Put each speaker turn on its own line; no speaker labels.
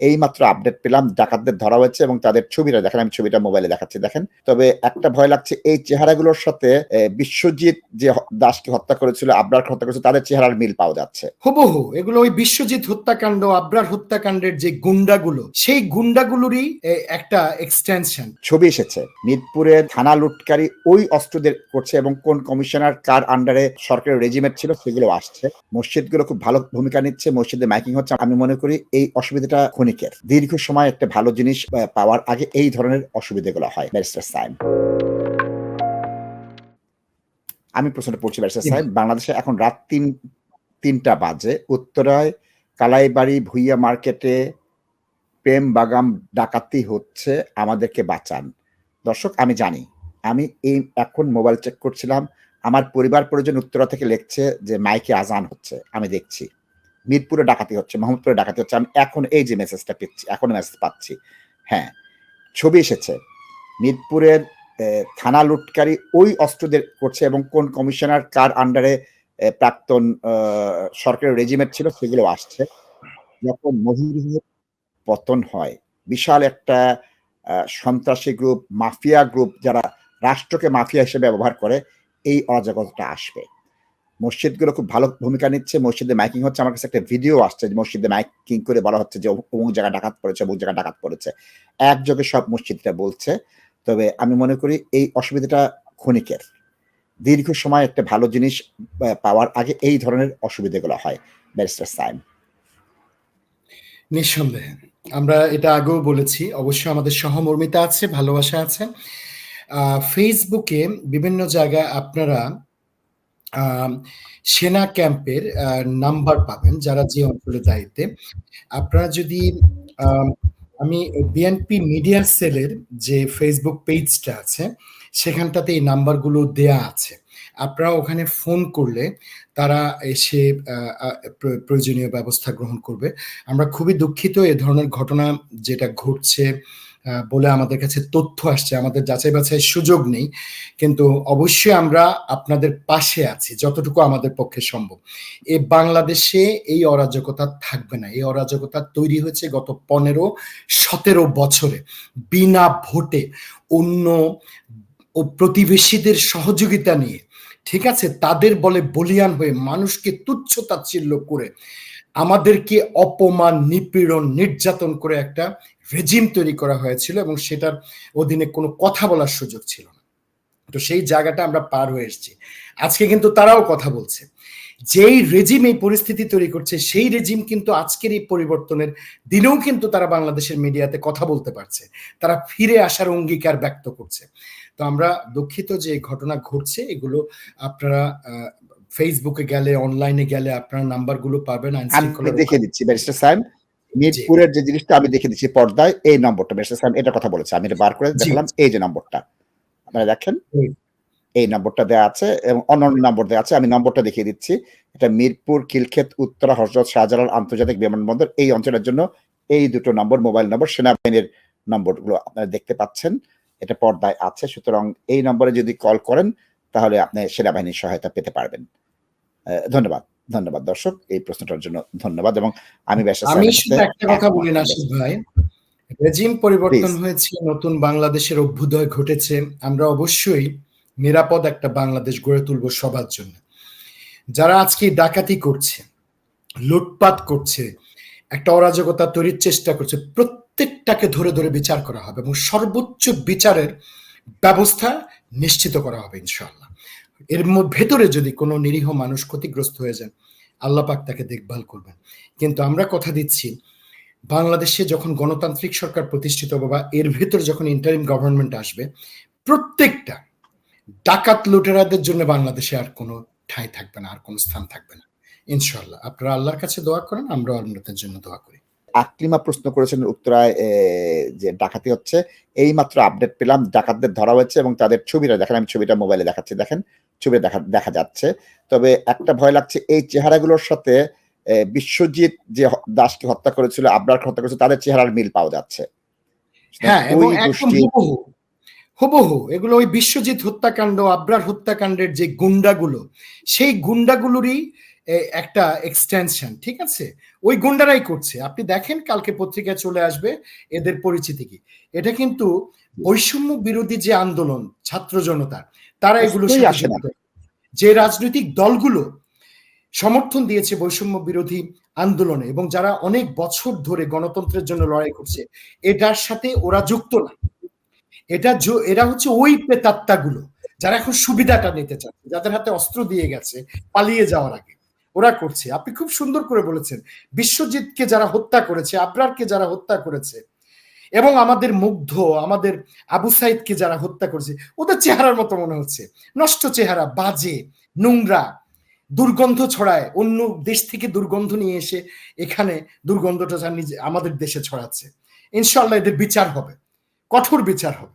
এই মাত্র আপডেট পেলাম ডাকাতদের ধরা হয়েছে এবং তাদের ছবিটা দেখেন আমি ছবিটা মোবাইলে দেখাচ্ছি দেখেন। তবে একটা ভয় লাগছে এই চেহারাগুলোর সাথে বিশ্বজিৎ যে দাসকে হত্যা করেছিল আবরারকে হত্যা করেছিল তাদের চেহারার মিল পাওয়া যাচ্ছে।
হুবহু এগুলো ওই বিশ্বজিৎ হত্যাকাণ্ড আবরার হত্যাকাণ্ডের যে গুন্ডাগুলো সেই গুন্ডাগুলোরই একটা এক্সটেনশন
ছবি এসেছে মিরপুরে থানা লুটকারী ওই অস্ত্রদের করছে এবং কোন কমিশনার কার আন্ডারে সরকারের রেজিমেন্ট ছিল সেগুলো আসছে। মসজিদগুলো খুব ভালো ভূমিকা নিচ্ছে মসজিদে মাইকিং হচ্ছে আমি মনে করি এই অসুবিধাটা ক্ষণিকের। দীর্ঘ সময় একটা ভালো জিনিস পাওয়ার আগে এই ধরনের অসুবিধাগুলো হয় ব্যারিস্টার সাইম। আমি প্রশ্নটা পড়ছি ব্যারিস্টার সাহেব বাংলাদেশে এখন রাত তিন তিনটা বাজে। উত্তরায় কালাইবাড়ি ভুইয়া মার্কেটে প্রেম বাগাম ডাকাতি হচ্ছে আমাদেরকে বাঁচান। দর্শক আমি জানি আমি এই এখন মোবাইল চেক করছিলাম আমার পরিবার পরিজন উত্তরা থেকে লিখছে যে মাইকে আজান হচ্ছে। আমি দেখছি। মিরপুরে ডাকাতি হচ্ছে, মোহাম্মদপুরে ডাকাতি হচ্ছে। আমি এখন এই যে মেসেজটা পেয়েছি এখন মেসেজ পাচ্ছি। হ্যাঁ ছবি এসেছে। মিরপুরের থানা লুটকারী ওই অস্ত্রদের করছে এবং কোন কমিশনার কার আন্ডারে প্রাক্তন সরকারের রেজিমেন্ট ছিল সেগুলো আসছে। যখন মহিউদ্দিনের পতন হয়, বিশাল একটা সন্ত্রাসী গ্রুপ মাফিয়া গ্রুপ যারা রাষ্ট্রকে মাফিয়া হিসেবে ব্যবহার করে, এই অরাজকতা আসবে। মসজিদগুলো খুব ভালো ভূমিকা নিচ্ছে। মসজিদে মাইকিং হচ্ছে। আমার কাছে একটা ভিডিও আসছে যে মসজিদে মাইকিং করে বলা হচ্ছে যে অমুক- জায়গায় ডাকাত পড়েছে, অমুক জায়গায় ডাকাত পড়েছে। একযোগে সব মসজিদটা বলছে। তবে আমি মনে করি এই অসুবিধাটা ক্ষণিকের। দীর্ঘ সময় একটা ভালো জিনিস পাওয়ার আগে এই ধরনের অসুবিধাগুলো হয়, ব্যারিস্টার সাইম।
নিঃসন্দেহে। আমরা এটা আগেও বলেছি। অবশ্যই আমাদের সহমর্মিতা আছে, ভালোবাসা আছে। ফেসবুকে বিভিন্ন জায়গায় আপনারা সেনা ক্যাম্পের নাম্বার পাবেন যারা যে অঞ্চলে দায়িত্বে। আপনারা যদি, আমি বিএনপি মিডিয়া সেলের যে ফেসবুক পেজটা আছে, সেখানটাতে এই নাম্বারগুলো দেয়া আছে। আপনারা ওখানে ফোন করলে তারা এসে প্রয়োজনীয় ব্যবস্থা গ্রহণ করবে। আমরা খুবই দুঃখিত এ ধরনের ঘটনা যেটা ঘটছে বলে আমাদের কাছে তথ্য আসছে। আমাদের যাচাই বাছাই সুযোগ নেই। কিন্তু অবশ্যই আমরা আপনাদের পাশে আছি, যতটুকু আমাদের পক্ষে সম্ভব। এ বাংলাদেশে এই অরাজকতা থাকবে না। এই অরাজকতা তৈরি হয়েছে গত পনেরো, সতেরো বছরে। বিনা ভোটে অন্য ও প্রতিবেশীদের সহযোগিতা নিয়ে, ঠিক আছে? তাদের বলে বলিয়ান হয়ে মানুষকে তুচ্ছ তাচ্ছিল্য করে, আমাদেরকে অপমান, নিপীড়ন, নির্যাতন করে একটা রেজিম তৈরি করা হয়েছিল এবং সেটার অধীনে কোনো কথা বলার সুযোগ ছিল না। তো সেই জায়গাটা আমরা পার হয়ে এসেছি। আজকে কিন্তু তারাও কথা বলছে। যেই রেজিম এই পরিস্থিতি তৈরি করছে সেই রেজিম কিন্তু আজকের এই পরিবর্তনের দিনেও কিন্তু তারা বাংলাদেশের মিডিয়াতে কথা বলতে পারছে। তারা ফিরে আসার অঙ্গীকার ব্যক্ত করছে। তো আমরা দুঃখিত যে এই ঘটনা ঘটছে। এগুলো আপনারা আহ, ফেসবুকে গেলে অনলাইনে গেলে আপনারা নাম্বারগুলো পাবেন
আমি দিচ্ছি। ব্যারিস্টার সাহেব মিরপুরের যে জিনিসটা আমি দেখে দিচ্ছি পর্দায় এই নম্বরটা সাহেব এটা কথা বলেছে আমি এটা বার করে। দেখলাম এই যে নম্বরটা। আপনারা দেখেন এই নম্বরটা দেওয়া আছে এবং অন্যান্য নম্বর দেওয়া আছে আমি নম্বরটা দেখিয়ে দিচ্ছি। এটা মিরপুর খিলক্ষেত উত্তরা হজরত শাহজালাল আন্তর্জাতিক বিমানবন্দর এই অঞ্চলের জন্য এই দুটো নম্বর মোবাইল নম্বর সেনাবাহিনীর নম্বরগুলো আপনারা দেখতে পাচ্ছেন। এটা পর্দায় আছে সুতরাং এই নম্বরে যদি কল করেন তাহলে আপনি সেনাবাহিনীর সহায়তা পেতে পারবেন। আহ, ধন্যবাদ। ধন্যবাদ দর্শক এই প্রশ্নটার জন্য ধন্যবাদ এবং আমি
আমি শুধু একটা কথা বলি নাসির ভাই। রেজিম পরিবর্তন হয়েছে নতুন বাংলাদেশের অভ্যুদয় ঘটেছে। আমরা অবশ্যই নিরাপদ একটা বাংলাদেশ গড়ে তুলব সবার জন্য। যারা আজকে ডাকাতি করছে লুটপাট করছে একটা অরাজকতা তৈরির চেষ্টা করছে প্রত্যেকটাকে ধরে ধরে বিচার করা হবে এবং সর্বোচ্চ বিচারের ব্যবস্থা নিশ্চিত করা হবে ইনশাআল্লাহ। এর ভেতরে যদি কোনো নিরীহ মানুষ ক্ষতিগ্রস্ত হয়ে যান আল্লাহ পাক তাকে দেখভাল করবেন। কিন্তু আমরা কথা দিচ্ছি, বাংলাদেশে যখন গণতান্ত্রিক সরকার প্রতিষ্ঠিত হবে বা এর ভেতর যখন ইন্টারিম গভর্নমেন্ট আসবে, প্রত্যেকটা ডাকাত লুটেরাদের জন্য বাংলাদেশে আর কোনো ঠাঁই থাকবে না, আর কোনো স্থান থাকবে না। ইনশাল্লাহ আপনারা আল্লাহর কাছে দোয়া করেন, আমরা আপনাদের জন্য দোয়া করি।
আকলিমা প্রশ্ন করেছেন উত্তরায় যে ডাকাতি হচ্ছে এই মাত্র আপডেট পেলাম, ডাকাতদের ধরা হয়েছে এবং তাদের ছবিটা দেখেন আমি ছবিটা মোবাইলে দেখাচ্ছি, দেখেন। ছবি দেখা দেখা যাচ্ছে। তবে একটা ভয় লাগছে এই চেহারাগুলোর সাথে বিশ্বজিৎ যে দাসকে হত্যা করেছিল আবরারকে হত্যা করেছিল তাদের চেহারার মিল পাওয়া যাচ্ছে।
হ্যাঁ হুবহু এগুলো ওই বিশ্বজিৎ হত্যাকাণ্ড আবরার হত্যাকাণ্ডের যে গুন্ডাগুলো সেই গুন্ডাগুলোরই একটা এক্সটেনশন ঠিক আছে? ওই গুন্ডারাই করছে। আপনি দেখেন কালকে পত্রিকায় চলে আসবে এদের পরিচিতি কি? এটা কিন্তু বৈষম্য বিরোধী যে আন্দোলন ছাত্র জনতা তারা এগুলো। যে রাজনৈতিক দলগুলো সমর্থন দিয়েছে বৈষম্য বিরোধী আন্দোলনে এবং যারা অনেক বছর ধরে গণতন্ত্রের জন্য লড়াই করছে এটার সাথে ওরা যুক্ত না। এটা এরা হচ্ছে ওই প্রেতাত্মাগুলো যারা এখন সুবিধাটা নিতে চাচ্ছে যাদের হাতে অস্ত্র দিয়ে গেছে পালিয়ে যাওয়ার আগে। ওরা করছে। আপনি খুব সুন্দর করে বলেছেন বিশ্বজিৎকে যারা হত্যা করেছে আবরারকে যারা হত্যা করেছে এবং আমাদের মুগ্ধ, আমাদের আবু সাইদকে যারা হত্যা করেছে, ওদের চেহারার মতো মনে হচ্ছে। নষ্ট চেহারা, বাজে, নোংরা, দুর্গন্ধ ছড়ায়। অন্য দেশ থেকে দুর্গন্ধ নিয়ে এসে এখানে দুর্গন্ধটা নিজে আমাদের দেশে ছড়াচ্ছে। ইনশাল্লাহ এদের বিচার হবে। কঠোর বিচার হবে।